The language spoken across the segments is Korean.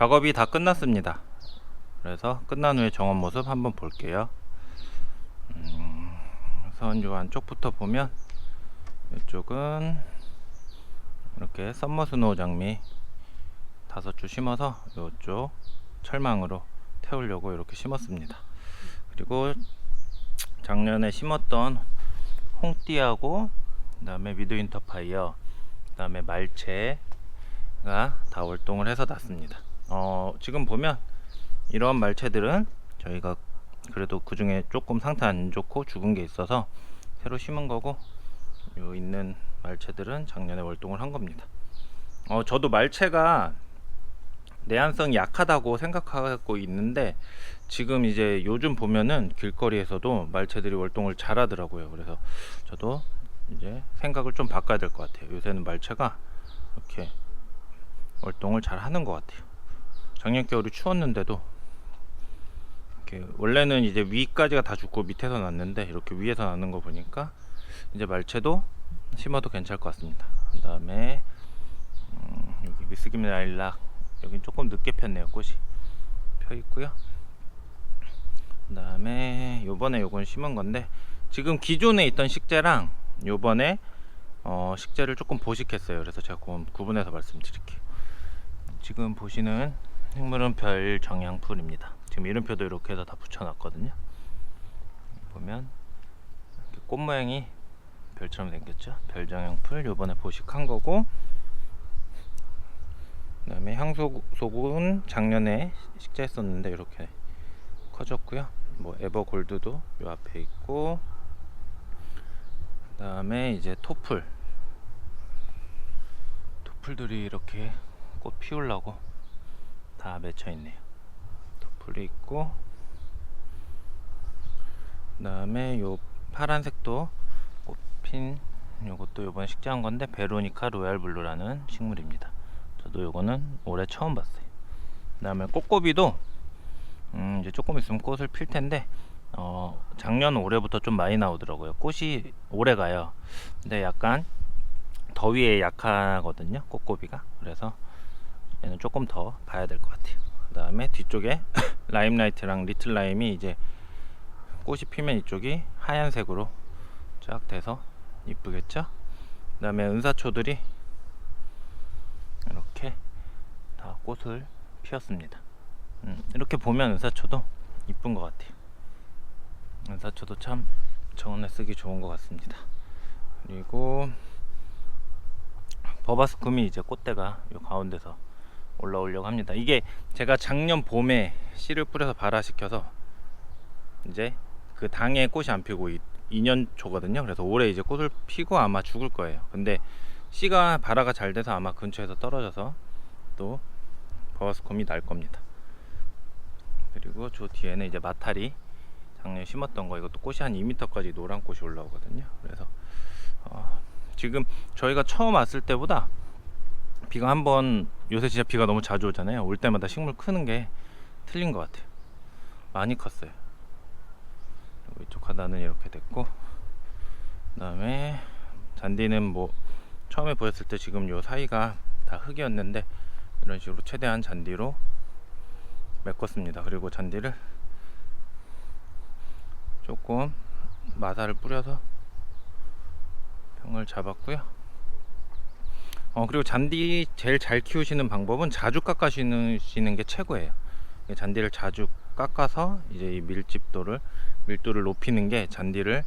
작업이 다 끝났습니다. 그래서 끝난 후에 정원 모습 한번 볼게요. 음, 우선 요 안쪽부터 보면 이쪽은 이렇게 썸머 스노우 장미 다섯 주 심어서 이쪽 철망으로 태우려고 이렇게 심었습니다. 그리고 작년에 심었던 홍띠하고 그다음에 미드 인터파이어 그다음에 말채가 다 월동을 해서 났습니다. 어, 지금 보면 이런 말채들은 저희가 그래도 그 중에 조금 상태 안 좋고 죽은 게 있어서 새로 심은 거고 요 있는 말채들은 작년에 월동을 한 겁니다. 어, 저도 말채가 내한성이 약하다고 생각하고 있는데 지금 이제 요즘 보면은 길거리에서도 말채들이 월동을 잘 하더라고요. 그래서 저도 이제 생각을 좀 바꿔야 될 것 같아요. 요새는 말채가 이렇게 월동을 잘 하는 것 같아요. 작년 겨울이 추웠는데도 이렇게 원래는 이제 위까지가 다 죽고 밑에서 났는데 이렇게 위에서 나는 거 보니까 이제 말채도 심어도 괜찮을 것 같습니다. 그 다음에 음, 여기 미스김 라일락 여긴 조금 늦게 폈네요 꽃이 펴 있고요. 그 다음에 요번에 요건 심은 건데 지금 기존에 있던 식재랑 요번에 어, 식재를 조금 보식했어요. 그래서 제가 구- 구분해서 말씀드릴게요. 지금 보시는 식물은 별 정향풀입니다. 지금 이름표도 이렇게 해서 다 붙여놨거든요. 보면 꽃 모양이 별처럼 생겼죠. 별 정향풀 요번에 보식한 거고 그 다음에 향소속은 작년에 식재했었는데 이렇게 커졌고요. 뭐 에버골드도 요 앞에 있고 그 다음에 이제 토플 토플들이 이렇게 꽃 피우려고 다 맺혀 있네요. 토플이 있고 그다음에 요 파란색도 꽃핀 요것도 요번에 식재한 건데 베로니카 로얄 블루라는 식물입니다. 저도 요거는 올해 처음 봤어요. 그다음에 꽃고비도 음 이제 조금 있으면 꽃을 필 텐데 어 작년 올해부터 좀 많이 나오더라고요. 꽃이 오래 가요. 근데 약간 더위에 약하거든요. 꽃고비가. 그래서 얘는 조금 더 봐야 될 것 같아요. 그 다음에 뒤쪽에 라임라이트랑 리틀 라임이 이제 꽃이 피면 이쪽이 하얀색으로 쫙 돼서 이쁘겠죠? 그 다음에 은사초들이 이렇게 다 꽃을 피웠습니다. 음, 이렇게 보면 은사초도 이쁜 것 같아요. 은사초도 참 정원에 쓰기 좋은 것 같습니다. 그리고 버바스쿰이 이제 꽃대가 요 가운데서 올라오려고 합니다. 이게 제가 작년 봄에 씨를 뿌려서 발화시켜서 이제 그 당에 꽃이 안 피고 2년 초거든요. 그래서 올해 이제 꽃을 피고 아마 죽을 거예요. 근데 씨가 발화가 잘 돼서 아마 근처에서 떨어져서 또 버스콤이 날 겁니다. 그리고 저 뒤에는 이제 마타리 작년에 심었던 거 이것도 꽃이 한 2m까지 노란 꽃이 올라오거든요. 그래서 어, 지금 저희가 처음 왔을 때보다 비가 한 번 요새 진짜 비가 너무 자주 오잖아요. 올 때마다 식물 크는 게 틀린 것 같아요. 많이 컸어요. 이쪽 하단은 이렇게 됐고 그다음에 잔디는 뭐 처음에 보였을 때 지금 요 사이가 다 흙이었는데 이런 식으로 최대한 잔디로 메꿨습니다. 그리고 잔디를 조금 마사를 뿌려서 병을 잡았고요. 어 그리고 잔디 제일 잘 키우시는 방법은 자주 깎아주시는 게 최고예요. 이 잔디를 자주 깎아서 이제 이 밀집도를 밀도를 높이는 게 잔디를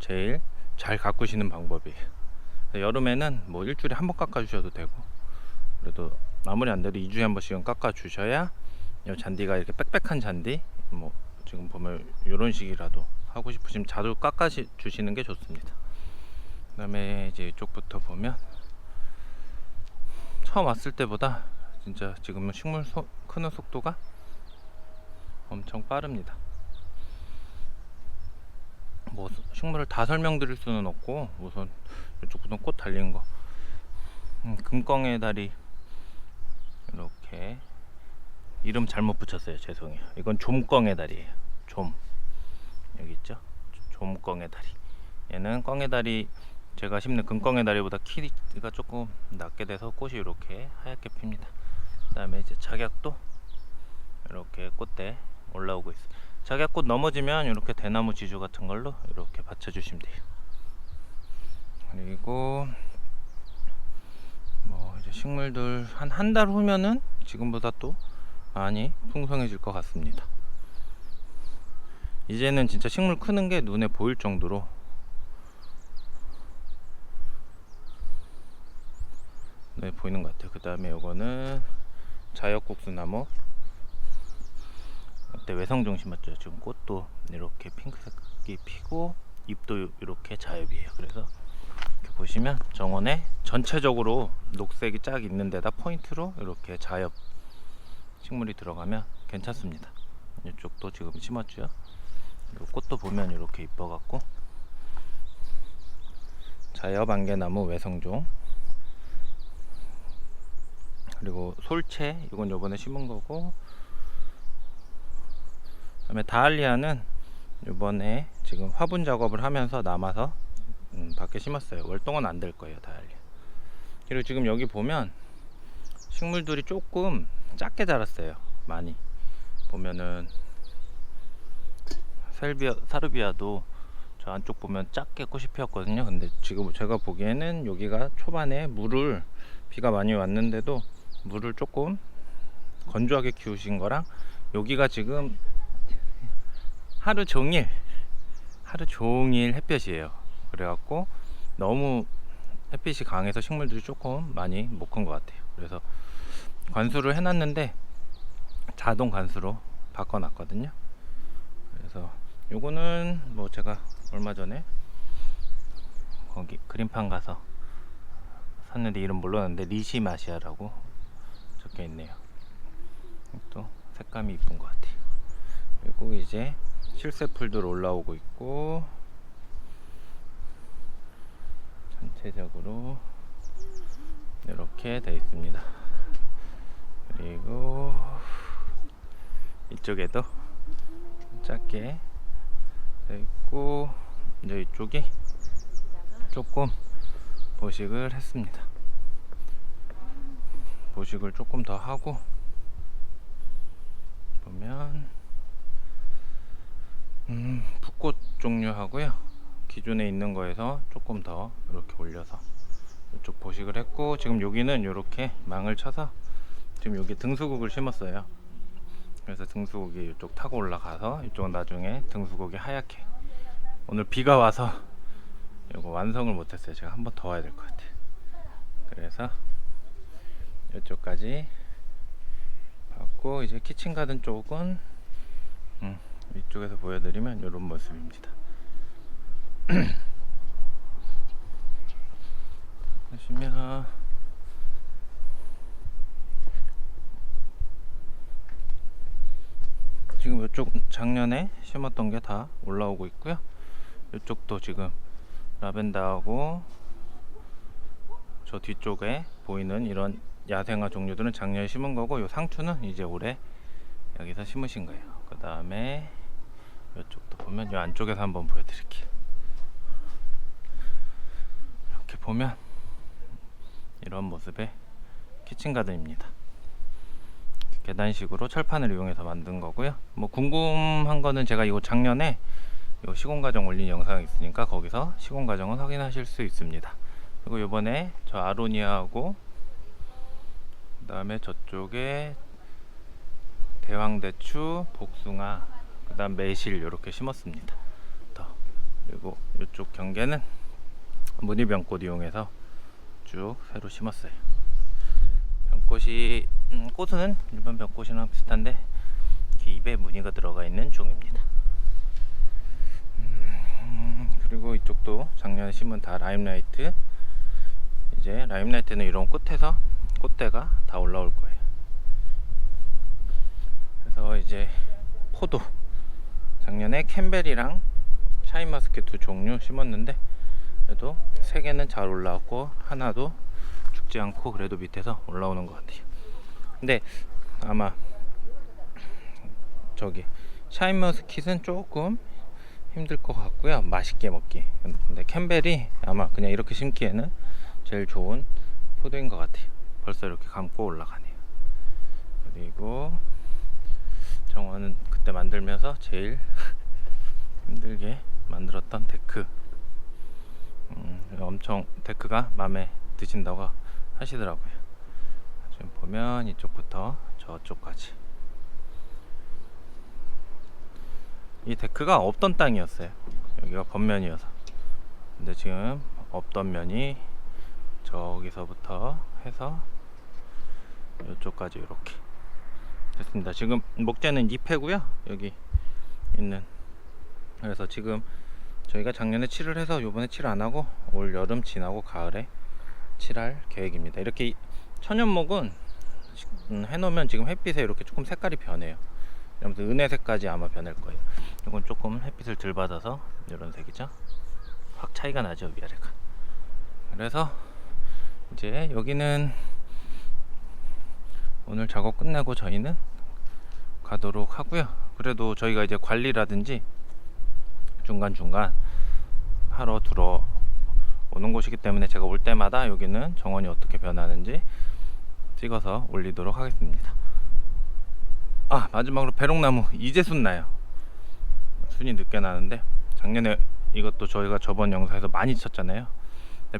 제일 잘 가꾸시는 방법이에요. 여름에는 뭐 일주일에 한 번 깎아 주셔도 되고 그래도 아무리 안 돼도 2주에 한 번씩은 깎아 주셔야 이 잔디가 이렇게 빽빽한 잔디 뭐 지금 보면 이런 식이라도 하고 싶으시면 자주 깎아 시- 주시는 게 좋습니다. 그 다음에 이제 이쪽부터 보면 처음 왔을 때보다 진짜 지금은 식물 소- 크는 속도가 엄청 빠릅니다. 뭐 식물을 다 설명드릴 수는 없고 우선 이쪽부터 꽃 달린 거. 음, 금광의 다리. 이렇게. 이름 잘못 붙였어요. 죄송해요. 이건 좀광의 다리예요. 좀 여기 있죠? 좀광의 다리. 얘는 꽝의 다리 제가 심는 금광의 다리보다 키가 조금 낮게 돼서 꽃이 이렇게 하얗게 핍니다 그 다음에 이제 작약도 이렇게 꽃대 올라오고 있어. 자기가 꽃 넘어지면 이렇게 대나무 지주 같은 걸로 이렇게 받쳐주시면 돼요. 그리고 뭐 이제 식물들 한 한 달 후면은 지금보다 또 많이 풍성해질 것 같습니다. 이제는 진짜 식물 크는 게 눈에 보일 정도로 네 보이는 것 같아요. 그 다음에 요거는 자역국수 나무 그때 외성종 심었죠. 지금 꽃도 이렇게 핑크색이 피고 잎도 이렇게 자엽이에요. 그래서 이렇게 보시면 정원에 전체적으로 녹색이 쫙 있는 데다 포인트로 이렇게 자엽 식물이 들어가면 괜찮습니다. 이쪽도 지금 심었죠. 요 꽃도 보면 이렇게 이뻐갖고 자엽 안개나무 외성종 그리고 솔채 이건 요번에 심은 거고. 그다음에 다알리아는 요번에 지금 화분 작업을 하면서 남아서 음, 밖에 심었어요. 월동은 안 될 거예요 다알리아. 그리고 지금 여기 보면 식물들이 조금 작게 자랐어요 많이. 보면은 셀비아 사르비아도 저 안쪽 보면 작게 꽃이 피었거든요. 근데 지금 제가 보기에는 여기가 초반에 물을 비가 많이 왔는데도 물을 조금 건조하게 키우신 거랑 여기가 지금 하루 종일 하루 종일 햇볕이에요. 그래갖고 너무 햇빛이 강해서 식물들이 조금 많이 못 큰 것 같아요. 그래서 관수를 해놨는데 자동 관수로 바꿔놨거든요. 그래서 요거는 뭐 제가 얼마 전에 거기 그림판 가서 샀는데 이름 몰랐는데 리시마시아라고 적혀 있네요. 또 색감이 이쁜 것 같아요. 그리고 이제 실새풀들 올라오고 있고 전체적으로 이렇게 되어 있습니다. 그리고 이쪽에도 작게 되어 있고 이제 이쪽이 조금 보식을 했습니다. 보식을 조금 더 하고 보면 음, 붓꽃 종류 하고요. 기존에 있는 거에서 조금 더 이렇게 올려서 이쪽 보식을 했고 지금 여기는 이렇게 망을 쳐서 지금 여기 등수국을 심었어요. 그래서 등수국이 이쪽 타고 올라가서 이쪽은 나중에 등수국이 하얗게 오늘 비가 와서 이거 완성을 못했어요. 제가 한 번 더 와야 될 것 같아요. 그래서 이쪽까지 받고 이제 키친 가든 쪽은 음, 위쪽에서 보여드리면 이런 모습입니다. 보시면 지금 이쪽 작년에 심었던 게 다 올라오고 있고요. 이쪽도 지금 라벤더하고 저 뒤쪽에 보이는 이런 야생화 종류들은 작년에 심은 거고 요 상추는 이제 올해 여기서 심으신 거예요. 그 다음에 이쪽도 보면 이 안쪽에서 한번 보여드릴게요. 이렇게 보면 이런 모습의 키친 가든입니다. 계단식으로 철판을 이용해서 만든 거고요. 뭐 궁금한 거는 제가 이거 작년에 요 시공 과정 올린 영상이 있으니까 거기서 시공 과정은 확인하실 수 있습니다. 그리고 이번에 저 아로니아하고 그 다음에 저쪽에 대왕대추, 복숭아, 그 다음 매실 이렇게 심었습니다. 더 그리고 이쪽 경계는 무늬병꽃 이용해서 쭉 새로 심었어요. 병꽃이 음, 꽃은 일반 병꽃이랑 비슷한데 입에 무늬가 들어가 있는 종입니다. 음, 그리고 이쪽도 작년에 심은 다 라임라이트 이제 라임라이트는 이런 끝에서 꽃대가 다 올라올 거예요. 그래서 이제 포도 작년에 캠벨이랑 샤인마스켓 두 종류 심었는데 그래도 세 개는 잘 올라왔고 하나도 죽지 않고 그래도 밑에서 올라오는 것 같아요. 근데 아마 저기 샤인머스킷은 조금 힘들 것 같고요. 맛있게 먹기. 근데 캠벨이 아마 그냥 이렇게 심기에는 제일 좋은 포도인 것 같아요. 벌써 이렇게 감고 올라가네요. 그리고 정원은 그때 만들면서 제일 힘들게 만들었던 데크. 음, 엄청 데크가 마음에 드신다고 하시더라고요. 지금 보면 이쪽부터 저쪽까지. 이 데크가 없던 땅이었어요. 여기가 겉면이어서. 근데 지금 없던 면이 저기서부터 해서 이쪽까지 이렇게 됐습니다. 지금 목재는 2패고요. 여기 있는 그래서 지금 저희가 작년에 칠을 해서 요번에 칠 안 하고 올 여름 지나고 가을에 칠할 계획입니다. 이렇게 이- 천연목은 음, 해놓으면 지금 햇빛에 이렇게 조금 색깔이 변해요. 이러면서 은혜색까지 아마 변할 거예요. 이건 조금 햇빛을 덜 받아서 이런 색이죠. 확 차이가 나죠 위아래가. 그래서 이제 여기는 오늘 작업 끝내고 저희는 가도록 하고요. 그래도 저희가 이제 관리라든지 중간중간 하러 들어 오는 곳이기 때문에 제가 올 때마다 여기는 정원이 어떻게 변하는지 찍어서 올리도록 하겠습니다. 아 마지막으로 배롱나무 이제 순 나요. 순이 늦게 나는데 작년에 이것도 저희가 저번 영상에서 많이 쳤잖아요.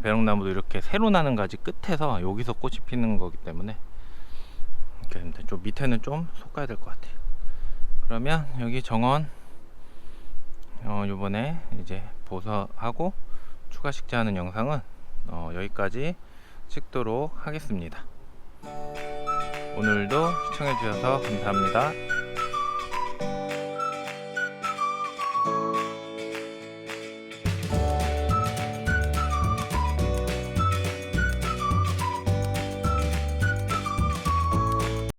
배롱나무도 이렇게 새로 나는 가지 끝에서 여기서 꽃이 피는 거기 때문에 됩니다. 좀 밑에는 좀 솎아야 될 것 같아요. 그러면 여기 정원 어, 요번에 이제 보서하고 추가 식재하는 영상은 어, 여기까지 찍도록 하겠습니다. 오늘도 시청해 주셔서 감사합니다.